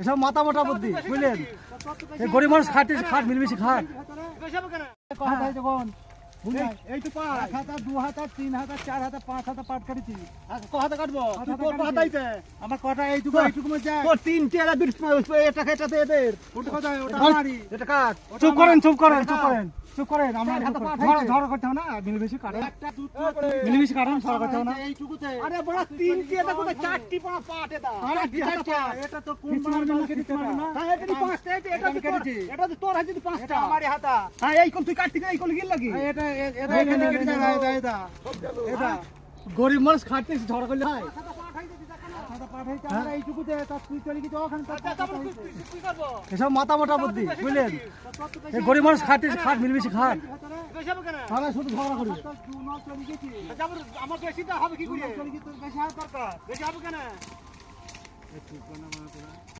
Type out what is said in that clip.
এসব মাথা মোটা বুদ্ধি বুঝলেন? এই গরিব মানুষ খাটে খাট মিলমিশে খাট এই তো এক হাতা দু হাতা তিন হাতা চার হাতা পাঁচ হাতা পাট কাটিছি। কথা কাটবো? আমার কটা এইটুকু তোর- এইটুকু মধ্যে যায় তিনটে এরা দুটো এটা খেটাতে এদের। ওটা কাট। চুপ করেন চুপ করেন চুপ হ্যাঁ। করেন। চুপ করেন আমরা চার হাতা পাট ঝড় হয়েছে। ঝড় করতে হবে না মিলমিশে কাটেন একটা দুটো মিলমিশে করতে হবে না। আরে বড় তিনটে এটা কোথায়? চারটি পাঁচ পাট এটা? আরে চারটি হাতা এটা তো কোন না। হ্যাঁ, এটা পাঁচটা, এটা- এটা তোর- এটা তো তোর হাতে পাঁচটা। আমারই হাতা। হ্যাঁ, এই কোন তুই কাটতি না, এই কোন গিল লাগি? এটা এটা এখানে কেটে এটা এটা। গরিব মানুষ খাটতে ঝড় করলে হয়। এসব মাথা মোটা বুদ্ধি বেশি বুঝলেন। তোর বেশি গরিব মানুষ খাটে, খাট, মিলমিশে খাট বেশি হবে? তাহলে শুধু ঝগড়া করি আমার- আমার হবে কি করে? বেশি হাত দরকার বেশি হবে কেন?